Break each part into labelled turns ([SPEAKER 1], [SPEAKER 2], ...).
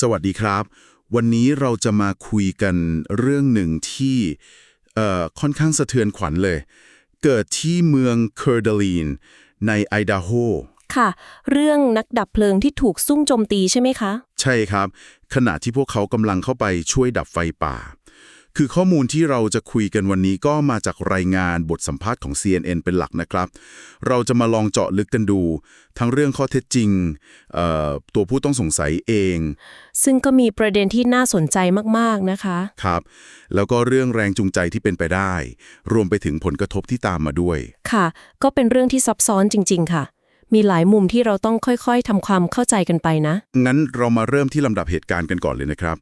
[SPEAKER 1] สวัสดีครับ วันนี้เราจะมาคุยกันเรื่องหนึ่งที่เอ่อค่อนข้างสะเทือนขวัญเลย เกิดที่เมืองเคอร์ดลีน ในไอดาโฮ
[SPEAKER 2] ค่ะ เรื่องนักดับเพลิงที่ถูกซุ่มโจมตีใช่ไหมคะ
[SPEAKER 1] ใช่ครับ ขณะที่พวกเขากำลังเข้าไปช่วยดับไฟป่า คือข้อมูลที่เราจะคุยกันวันนี้ก็มาจากรายงานบทสัมภาษณ์ของ CNN เป็นหลักนะครับ เราจะมาลองเจาะลึกกันดู ทั้งเรื่องข้อเท็จจริงเอ่อตัวผู้ต้องสงสัยเอง
[SPEAKER 2] ซึ่งก็มีประเด็นที่น่าสนใจมากๆนะคะ
[SPEAKER 1] ครับ แล้วก็เรื่องแรงจูงใจที่เป็นไปได้ รวมไปถึงผลกระทบที่ตามมาด้วย
[SPEAKER 2] ค่ะ ก็เป็นเรื่องที่ซับซ้อนจริง ๆ ค่ะ มีหลายมุมที่เราต้องค่อยๆทำความเข้าใจกันไปนะ
[SPEAKER 1] งั้นเรามาเริ่มที่ลำดับเหตุการณ์กันก่อนเลยนะครับ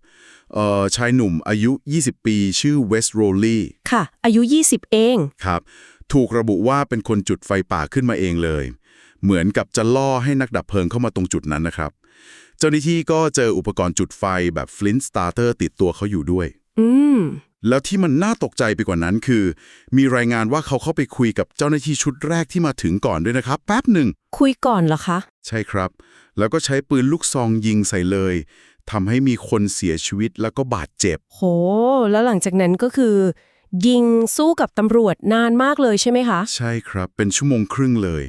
[SPEAKER 1] เอ่อชายหนุ่มอายุ 20 ปี ชื่อเวสโรลี
[SPEAKER 2] ค่ะ อายุ 20 เอง
[SPEAKER 1] ครับ ถูกระบุว่าเป็นคนจุดไฟป่าขึ้นมาเองเลย เหมือนกับจะล่อให้นักดับเพลิงเข้ามาตรงจุดนั้นนะครับ เจ้าหน้าที่ก็เจออุปกรณ์จุดไฟแบบฟลินต์สตาร์เตอร์ติดตัวเขาอยู่ด้วย
[SPEAKER 2] อืม
[SPEAKER 1] แล้วที่มันน่าตกใจไปกว่านั้นคือ มีรายงานว่าเขาเข้าไปคุยกับเจ้าหน้าที่ชุดแรกที่มาถึงก่อนด้วยนะครับ แป๊บหนึ่ง
[SPEAKER 2] คุยก่อนเหรอคะ
[SPEAKER 1] ใช่ครับ แล้วก็ใช้ปืนลูกซองยิงใส่เลยทำให้มีคนเสียชีวิตแล้วก็บาดเจ็บ
[SPEAKER 2] โห แล้วหลังจากนั้นก็คือ ยิงสู้กับตำรวจนานมากเลยใช่ไหมคะ
[SPEAKER 1] ใช่ครับ เป็นชั่วโมงครึ่งเลย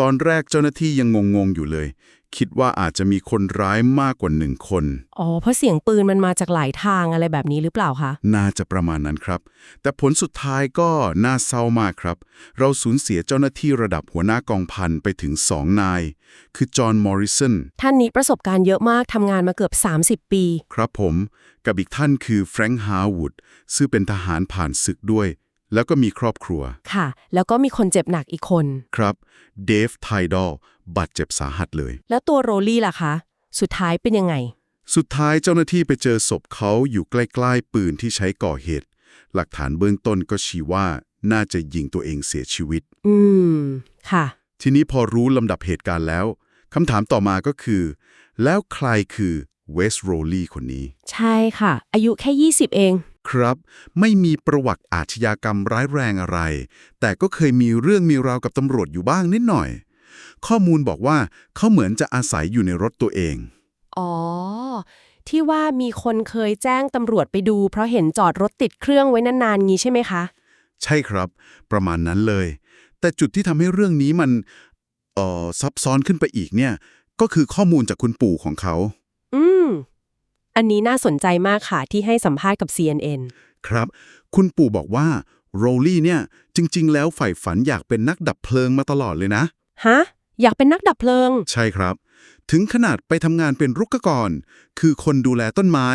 [SPEAKER 1] ตอนแรกเจ้าหน้าที่ยังงงๆอยู่เลย คิดว่าอาจจะมีคนร้ายมากกว่าหนึ่งคน
[SPEAKER 2] อ๋อ เพราะเสียงปืนมันมาจากหลายทางอะไรแบบนี้หรือเปล่าคะ
[SPEAKER 1] น่าจะประมาณนั้นครับ แต่ผลสุดท้ายก็น่าเศร้ามากครับ เราสูญเสียเจ้าหน้าที่ระดับหัวหน้ากองพันไปถึงสองนาย คือจอห์นมอริสัน
[SPEAKER 2] ท่านนี้ประสบการณ์เยอะมากทำงานมาเกือบ 30 ปี
[SPEAKER 1] ครับผม กับอีกท่านคือแฟรงค์ฮาวด์ซึ่งเป็นทหารผ่านศึกด้วย แล้วก็มีครอบครัว
[SPEAKER 2] ค่ะ แล้วก็มีคนเจ็บหนักอีกคน
[SPEAKER 1] ครับ เดฟไทดอลบาดเจ็บสาหัสเลย
[SPEAKER 2] แล้วตัวโรลี่ล่ะคะ สุดท้ายเป็นยังไง
[SPEAKER 1] สุดท้ายเจ้าหน้าที่ไปเจอศพเขาอยู่ใกล้ๆปืนที่ใช้ก่อเหตุ หลักฐานเบื้องต้นก็ชี้ว่าน่าจะยิงตัวเองเสียชีวิต
[SPEAKER 2] อืม ค่ะ
[SPEAKER 1] ทีนี้พอรู้ลำดับเหตุการณ์แล้วคำถามต่อมาก็คือ แล้วใครคือเวสโรลีคนนี้
[SPEAKER 2] ใช่ค่ะ อายุแค่ 20 เอง
[SPEAKER 1] ครับ ไม่มีประวัติอาชญากรรมร้ายแรงอะไร แต่ก็เคยมีเรื่องมีราวกับตำรวจอยู่บ้างนิดหน่อย ข้อมูลบอกว่าเขาเหมือนจะอาศัยอยู่ในรถตัวเอง
[SPEAKER 2] อ๋อ ที่ว่ามีคนเคยแจ้งตำรวจไปดู เพราะเห็นจอดรถติดเครื่องไว้นานๆงี้ใช่ไหมคะ
[SPEAKER 1] ใช่ครับ ประมาณนั้นเลย แต่จุดที่ทำให้เรื่องนี้มันเอ่อซับซ้อนขึ้นไปอีกเนี่ย ก็คือข้อมูลจากคุณปู่ของเขา
[SPEAKER 2] อืม อันนี้น่าสนใจมากค่ะที่ให้สัมภาษณ์กับ CNN
[SPEAKER 1] ครับ คุณปู่บอกว่าโรลี่เนี่ย จริง ๆ แล้วใฝ่ฝันอยากเป็นนักดับเพลิงมาตลอดเลยนะ
[SPEAKER 2] ฮะ อยากเป็นนักดับเพลิง
[SPEAKER 1] ใช่ครับ ถึงขนาดไปทำงานเป็นรุกกร คือคนดูแลต้นไม้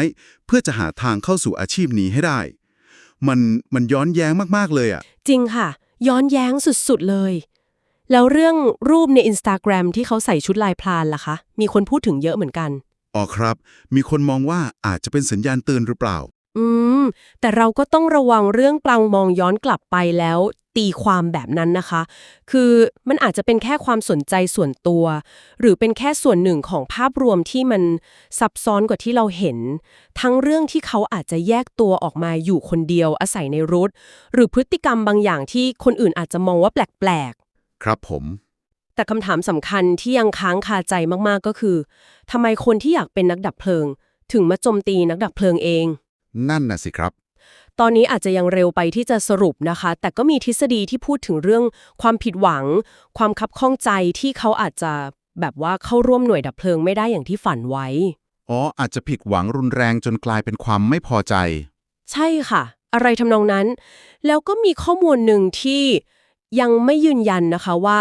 [SPEAKER 1] เพื่อจะหาทางเข้าสู่อาชีพนี้ให้ได้ มันมันย้อนแย้งมากๆเลยอะ
[SPEAKER 2] จริงค่ะ ย้อนแย้งสุด ๆ เลย แล้วเรื่องรูปใน Instagram ที่เขาใส่ชุดลายพรางล่ะคะ มีคนพูดถึงเยอะเหมือนกัน
[SPEAKER 1] อ๋อครับ มีคนมองว่าอาจจะเป็นสัญญาณเตือนหรือเปล่า
[SPEAKER 2] อืม แต่เราก็ต้องระวังเรื่องกลางมองย้อนกลับไปแล้ว ตีความแบบนั้นนะคะ คือมันอาจจะเป็นแค่ความสนใจส่วนตัว หรือเป็นแค่ส่วนหนึ่งของภาพรวมที่มันซับซ้อนกว่าที่เราเห็น ทั้งเรื่องที่เขาอาจจะแยกตัวออกมาอยู่คนเดียวอาศัยในรถ หรือพฤติกรรมบางอย่างที่คนอื่นอาจจะมองว่าแปลกๆ
[SPEAKER 1] ครับผม
[SPEAKER 2] แต่คำถามสำคัญที่ยังค้างคาใจมากๆก็คือทำไมคนที่อยากเป็นนักดับเพลิง ถึงมาโจมตีนักดับเพลิงเอง
[SPEAKER 1] นั่นน่ะสิครับ
[SPEAKER 2] ตอนนี้อาจจะยังเร็วไปที่จะสรุปนะคะ แต่ก็มีทฤษฎีที่พูดถึงเรื่องความผิดหวัง ความคับข้องใจที่เขาอาจจะแบบว่าเข้าร่วมหน่วยดับเพลิงไม่ได้อย่างที่ฝันไว้
[SPEAKER 3] อ๋อ อาจจะผิดหวังรุนแรงจนกลายเป็นความไม่พอใจ
[SPEAKER 2] ใช่ค่ะ อะไรทำนองนั้น แล้วก็มีข้อมูลหนึ่งที่ยังไม่ยืนยันนะคะว่า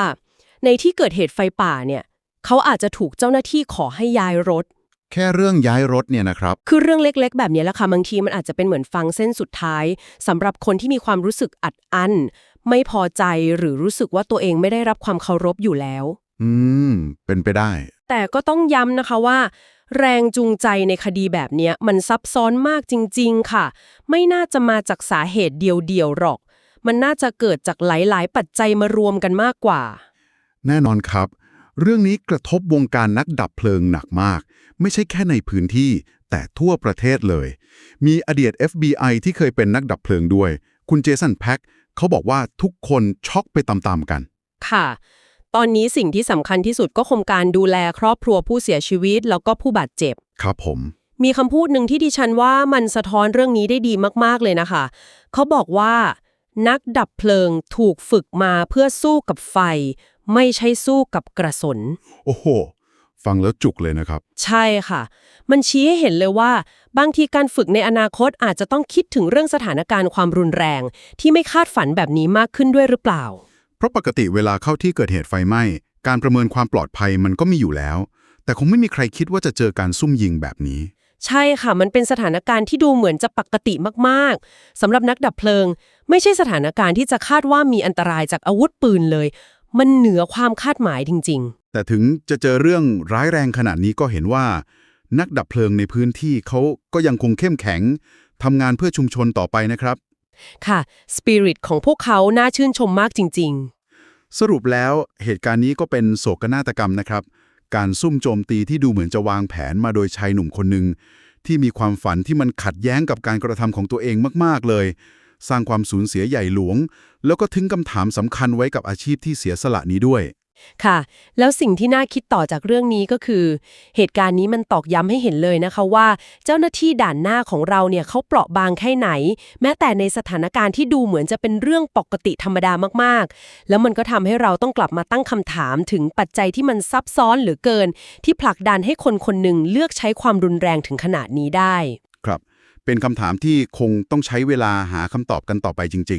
[SPEAKER 2] ในที่เกิดเหตุไฟป่าเนี่ยเขาอาจจะถูกเจ้าหน้าที่ขอให้ย้ายรถ
[SPEAKER 3] แค่เรื่องย้ายรถเนี่ยนะครับ
[SPEAKER 2] คือเรื่องเล็กๆ แบบนี้แหละค่ะบางทีมันอาจจะเป็นเหมือนฟังเส้นสุดท้ายสำหรับคนที่มีความรู้สึกอัดอั้น ไม่พอใจหรือรู้สึกว่าตัวเองไม่ได้รับความเคารพอยู่แล้ว
[SPEAKER 3] อืม เป็นไปได้
[SPEAKER 2] แต่ก็ต้องย้ำนะคะว่า แรงจูงใจในคดีแบบเนี้ยมันซับซ้อนมากจริง ๆ ค่ะ ไม่น่าจะมาจากสาเหตุเดียวๆหรอก มันน่าจะเกิดจากหลายๆ ปัจจัยมารวมกันมากกว่า
[SPEAKER 1] แน่นอนครับ เรื่องนี้กระทบวงการนักดับเพลิงหนักมาก ไม่ใช่แค่ในพื้นที่แต่ทั่วประเทศเลย มีอดีต FBI ที่เคยเป็นนักดับเพลิงด้วย คุณเจสันแพ็กเขาบอกว่าทุกคนช็อกไปตามๆกัน
[SPEAKER 2] ค่ะ ตอนนี้สิ่งที่สำคัญที่สุดก็คงการดูแลครอบครัวผู้เสียชีวิต แล้วก็ผู้บาดเจ็บ
[SPEAKER 1] ครับผม
[SPEAKER 2] มีคำพูดหนึ่งที่ดิฉันว่ามันสะท้อนเรื่องนี้ได้ดีมากๆเลยนะคะ เขาบอกว่า นักดับเพลิงถูกฝึกมาเพื่อสู้กับไฟ ไม่ใช่สู้กับกระสน
[SPEAKER 1] โอ้โห ฟังแล้วจุกเลยนะครับ
[SPEAKER 2] ใช่ค่ะ มันชี้ให้เห็นเลยว่า บางทีการฝึกในอนาคตอาจจะต้องคิดถึงเรื่องสถานการณ์ความรุนแรง ที่ไม่คาดฝันแบบนี้มากขึ้นด้วยหรือเปล่า
[SPEAKER 1] เพราะปกติเวลาเข้าที่เกิดเหตุไฟไหม้ การประเมินความปลอดภัยมันก็มีอยู่แล้ว แต่คงไม่มีใครคิดว่าจะเจอการซุ่มยิงแบบนี้
[SPEAKER 2] ใช่ค่ะ มันเป็นสถานการณ์ที่ดูเหมือนจะปกติมากๆสำหรับนักดับเพลิง ไม่ใช่สถานการณ์ที่จะคาดว่ามีอันตรายจากอาวุธปืนเลย มันเหนือความคาดหมายจริง
[SPEAKER 1] แต่ถึงจะเจอเรื่องร้ายแรงขนาดนี้ก็เห็นว่า นักดับเพลิงในพื้นที่เขาก็ยังคงเข้มแข็งทำงานเพื่อชุมชนต่อไปนะครับ
[SPEAKER 2] ๆค่ะสปิริตของพวกเขาน่าชื่นชมมากจริง
[SPEAKER 1] สรุปแล้วเหตุการณ์นี้ก็เป็นโศกนาฏกรรมนะครับ การซุ่มโจมตีที่ดูเหมือนจะวางแผนมาโดยชายหนุ่มคนหนึ่งที่มีความฝันที่มันขัดแย้งกับการกระทำของตัวเองมาก ๆ เลย สร้างความสูญเสียใหญ่หลวง แล้วก็ทิ้งคำถามสำคัญไว้กับอาชีพที่เสียสละนี้ด้วย
[SPEAKER 2] ค่ะ แล้วสิ่งที่น่าคิดต่อจากเรื่องนี้ก็คือ เหตุการณ์นี้มันตอกย้ำให้เห็นเลยนะคะว่า เจ้าหน้าที่ด่านหน้าของเราเนี่ยเขาเปราะบางแค่ไหน แม้แต่ในสถานการณ์ที่ดูเหมือนจะเป็นเรื่องปกติธรรมดามากๆ แล้วมันก็ทำให้เราต้องกลับมาตั้งคำถามถึงปัจจัยที่มันซับซ้อนเหลือเกิน ที่ผลักดันให้คนคนหนึ่งเลือกใช้ความรุนแรงถึงขนาดนี้ได้
[SPEAKER 1] เป็นคำถามที่คงต้องใช้เวลาหาคำตอบกันต่อไปจริงๆ